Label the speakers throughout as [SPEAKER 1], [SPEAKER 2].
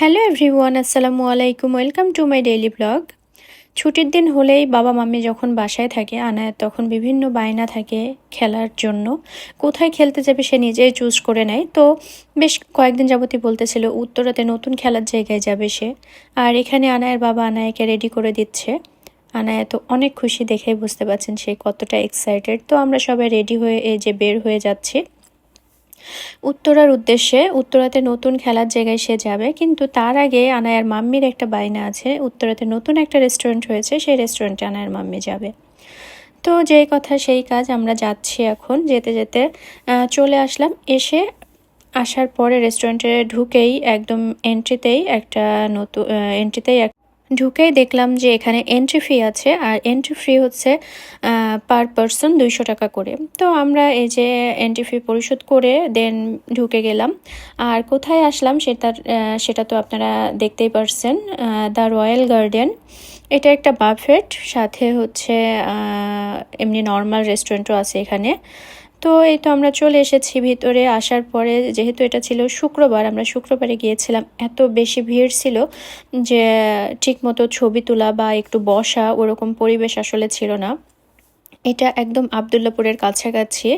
[SPEAKER 1] Hello everyone আসসালামু আলাইকুম welcome to my daily blog ছুটির দিন হলেই বাবা মাম্মি যখন বাসায় থাকে আনায় তখন বিভিন্ন বায়না থাকে খেলার জন্য। কোথায় খেলতে যাবে সে নিজেই চুজ করে নেয়। তো বেশ কয়েকদিন যাবতই বলতেছিল, উত্তরাতে নতুন খেলার জায়গায় যাবে সে। আর এখানে আনায়ের বাবা আনায়কে রেডি করে দিচ্ছে। আনায়া তো অনেক খুশি দেখেই বুঝতে পারছেন সে কতটা এক্সাইটেড তো আমরা সবাই রেডি হয়ে এই যে বের হয়ে যাচ্ছি। উত্তরার উদ্দেশ্যে উত্তরাতে নতুন খেলার জায়গায় সে যাবে, কিন্তু তার আগে আনায়ার মাম্মির একটা বাইনা আছে। উত্তরাতে নতুন একটা রেস্টুরেন্ট হয়েছে, সেই রেস্টুরেন্টে আনায়ার মাম্মি যাবে। তো যেই কথা, সেই কাজ আমরা যাচ্ছি এখন। যেতে যেতে চলে আসলাম। এসে আসার পরে রেস্টুরেন্টে ঢুকেই একদম এন্ট্রিতেই একটা নতুন এন্ট্রিতেই ঢুকেই দেখলাম যে এখানে এন্ট্রি ফি আছে আর এন্ট্রি ফি হচ্ছে পার পারসন দুইশো টাকা করে। তো আমরা এই যে এন্ট্রি ফি পরিশোধ করে দেন ঢুকে গেলাম। আর কোথায় আসলাম সেটা সেটা তো আপনারা দেখতেই পারছেন দ্য রয়্যাল গার্ডেন এটা একটা বাফেট সাথে হচ্ছে এমনি নর্মাল রেস্টুরেন্টও আছে এখানে। তো এই তো আমরা চলে এসেছি ভিতরে। আসার পরে যেহেতু এটা ছিল শুক্রবার, আমরা শুক্রবারে গিয়েছিলাম। এত বেশি ভিড় ছিল যে ঠিকমতো ছবি তোলা বা একটু বসা ওরকম পরিবেশ আসলে ছিল না। এটা একদম আবদুল্লাপুরের কাছাকাছি।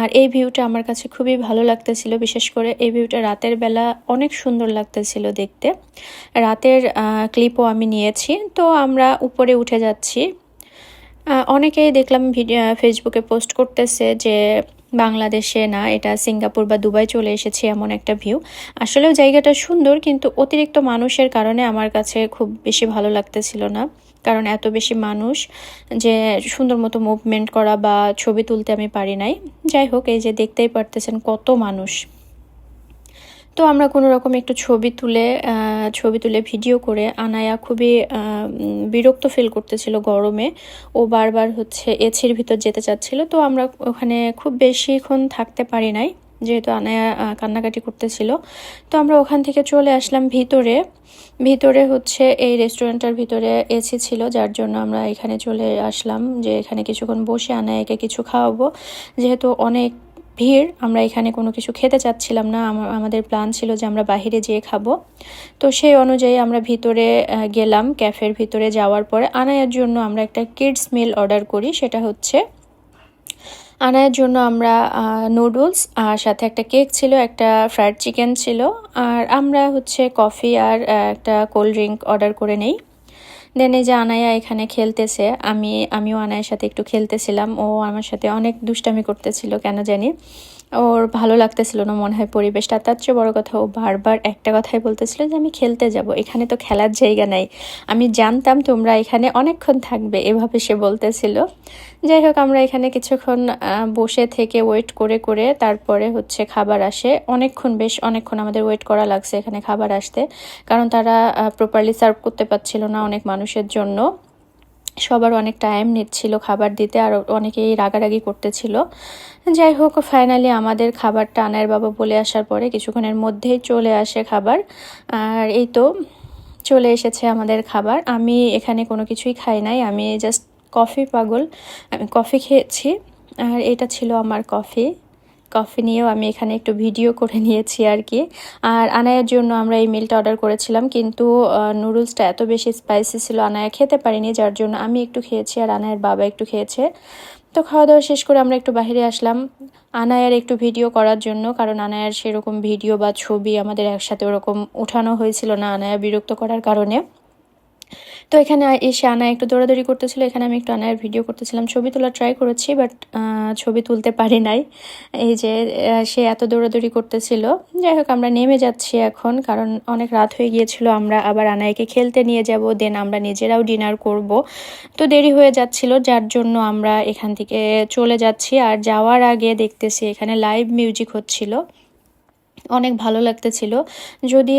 [SPEAKER 1] আর এই ভিউটা আমার কাছে খুবই ভালো লাগতেছিল, বিশেষ করে এই ভিউটা রাতের বেলা অনেক সুন্দর লাগতেছিল দেখতে। রাতের ক্লিপও আমি নিয়েছি। তো আমরা উপরে উঠে যাচ্ছি। অনেকেই দেখলাম ভিডিও ফেসবুকে পোস্ট করতেছে যে বাংলাদেশে না, এটা সিঙ্গাপুর বা দুবাই চলে এসেছে এমন একটা ভিউ আসলেও জায়গাটা সুন্দর, কিন্তু অতিরিক্ত মানুষের কারণে আমার কাছে খুব বেশি ভালো লাগতেছিল না। কারণ এত বেশি মানুষ যে সুন্দর মতো মুভমেন্ট করা বা ছবি তুলতে আমি পারি নাই। যাই হোক, এই যে দেখতেই পারতেছেন কত মানুষ। তো আমরা কোনো রকম একটু ছবি তুলে ছবি তুলে ভিডিও করে আনায়া খুবই বিরক্ত ফিল করতেছিল গরমে। ও বারবার হচ্ছে এছির ভিতর যেতে চাচ্ছিল। তো আমরা ওখানে খুব বেশিক্ষণ থাকতে পারি নাই, যেহেতু আনায়া কান্নাকাটি করতেছিল। তো আমরা ওখান থেকে চলে আসলাম ভিতরে। ভিতরে হচ্ছে এই রেস্টুরেন্টটার ভিতরে এসি ছিল, যার জন্য আমরা এখানে চলে আসলাম যে এখানে কিছুক্ষণ বসে আনায়াকে কিছু খাওয়াবো। যেহেতু অনেক ভিড়, আমরা এখানে কোনো কিছু খেতে চাচ্ছিলাম না। আমাদের প্ল্যান ছিল যে আমরা বাহিরে যেয়ে খাব। তো সেই অনুযায়ী আমরা ভিতরে গেলাম ক্যাফের ভিতরে যাওয়ার পরে আনায়ার জন্য আমরা একটা কিডস মিল অর্ডার করি, সেটা হচ্ছে আনায়ের জন্য আমরা নুডলস আর সাথে একটা কেক ছিল, একটা ফ্রাইড চিকেন ছিল। আর আমরা হচ্ছে কফি আর একটা কোল্ড ড্রিঙ্ক অর্ডার করে নেই। দেন যে আনায়া এখানে খেলতেছে, আমি, আমিও আনায়ের সাথে একটু খেলতেছিলাম, ও আমার সাথে অনেক দুষ্টামি করতেছিল, কেন জানি। ওর ভালো লাগতেছিল না মনে হয় পরিবেশটা। তার চেয়ে বড় কথা, ও বারবার একটা কথাই বলতেছিল যে, আমি খেলতে যাব। এখানে তো খেলার জায়গা নাই। আমি জানতাম তোমরা এখানে অনেকক্ষণ থাকবে। এভাবে সে বলতেছিল। যাই হোক, আমরা এখানে কিছুক্ষণ বসে থেকে ওয়েট করে করে তারপরে হচ্ছে খাবার আসে। অনেকক্ষণ বেশ, অনেকক্ষণ আমাদের ওয়েট করা লাগছে এখানে খাবার আসতে। কারণ তারা প্রপারলি সার্ভ করতে পারছিল না অনেক মানুষের জন্য। সবার অনেক টাইম নিচ্ছিল খাবার দিতে আর অনেকেই রাগারাগি করতেছিল। যাই হোক ফাইনালি আমাদের খাবারটা আনার বাবা বলে আসার পরে কিছুক্ষণের মধ্যেই চলে আসে খাবার। আর এই তো চলে এসেছে আমাদের খাবার। আমি এখানে কোনো কিছুই খাই নাই, আমি জাস্ট কফি পাগল, আমি কফি খেয়েছি। আর এটা ছিল আমার কফি কফি নিয়েও আমি এখানে একটু ভিডিও করে নিয়েছি আর কি আর আনায়ের জন্য আমরা এই মিলটা অর্ডার করেছিলাম, কিন্তু নুডলসটা এত বেশি স্পাইসি ছিল, আনায়া খেতে পারিনি, যার জন্য আমি একটু খেয়েছি আর আনায়ের বাবা একটু খেয়েছে। তো খাওয়া দাওয়া শেষ করে আমরা একটু বাহিরে আসলাম আনায়ার একটু ভিডিও করার জন্য, কারণ আনায়ার সেরকম ভিডিও বা ছবি আমাদের একসাথে ওরকম উঠানো হয়েছিল না, আনায়া বিরক্ত করার কারণে। তো এখানে এসে আনা একটু দৌড়াদৌড়ি করতেছিল, এখানে আমি একটু আনায়ের ভিডিও করতেছিলাম। ছবি তোলা ট্রাই করেছি বাট ছবি তুলতে পারি নাই। এই যে সে এত দৌড়াদৌড়ি করতেছিল। যাই হোক, আমরা নেমে যাচ্ছি এখন, কারণ অনেক রাত হয়ে গিয়েছিল, আমরা আবার আনায়কে খেলতে নিয়ে যাব দেন আমরা নিজেরাও ডিনার করব। তো দেরি হয়ে যাচ্ছিল, যার জন্য আমরা এখান থেকে চলে যাচ্ছি। আর যাওয়ার আগে দেখতেছি এখানে লাইভ মিউজিক হচ্ছিল। অনেক ভালো লাগতেছিল। যদি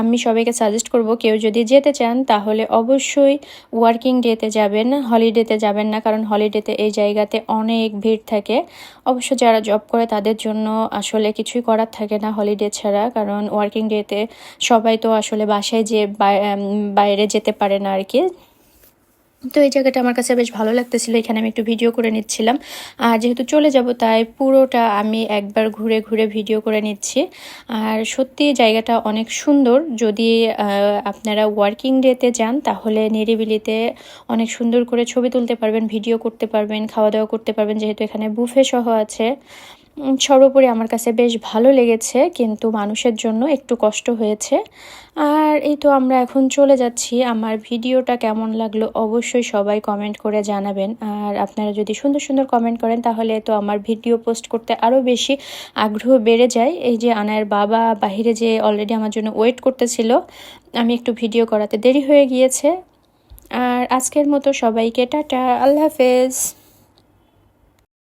[SPEAKER 1] আমি সবাইকে সাজেস্ট করব, কেউ যদি যেতে চান, তাহলে অবশ্যই ওয়ার্কিং ডেতে যাবেন হলিডেতে যাবেন না, কারণ হলিডেতে এই জায়গাতে অনেক ভিড় থাকে। অবশ্য যারা জব করে, তাদের জন্য আসলে কিছুই করার থাকে না হলিডে ছাড়া, কারণ ওয়ার্কিং ডেতে সবাই তো আসলে বাসায় যে বাইরে যেতে পারে না আর কি। তো এই জায়গাটা আমার কাছে বেশ ভালো লাগতেছিল, এখানে আমি একটু ভিডিও করে নিচ্ছিলাম। আর যেহেতু চলে যাব, তাই পুরোটা আমি একবার ঘুরে ঘুরে ভিডিও করে নিচ্ছি। আর সত্যি জায়গাটা অনেক সুন্দর। যদি আপনারা ওয়ার্কিং ডেতে যান, তাহলে নিরিবিলিতে অনেক সুন্দর করে ছবি তুলতে পারবেন ভিডিও করতে পারবেন খাওয়া দাওয়া করতে পারবেন, যেহেতু এখানে বুফে সহ আছে। সর্বোপরি আমার কাছে বেশ ভালো লেগেছে, কিন্তু মানুষের জন্য একটু কষ্ট হয়েছে। আর এই তো আমরা এখন চলে যাচ্ছি। আমার ভিডিওটা কেমন লাগল অবশ্যই সবাই কমেন্ট করে জানাবেন। আর আপনারা যদি সুন্দর সুন্দর কমেন্ট করেন, তাহলে তো আমার ভিডিও পোস্ট করতে আরও বেশি আগ্রহ বেড়ে যায়। এই যে আনায়ের বাবা বাহিরে যে অলরেডি আমার জন্য ওয়েট করতেছিল, আমি একটু ভিডিও করাতে দেরি হয়ে গিয়েছে। আর আজকের মতো সবাইকে টাটা, আল্লাহ হাফেজ।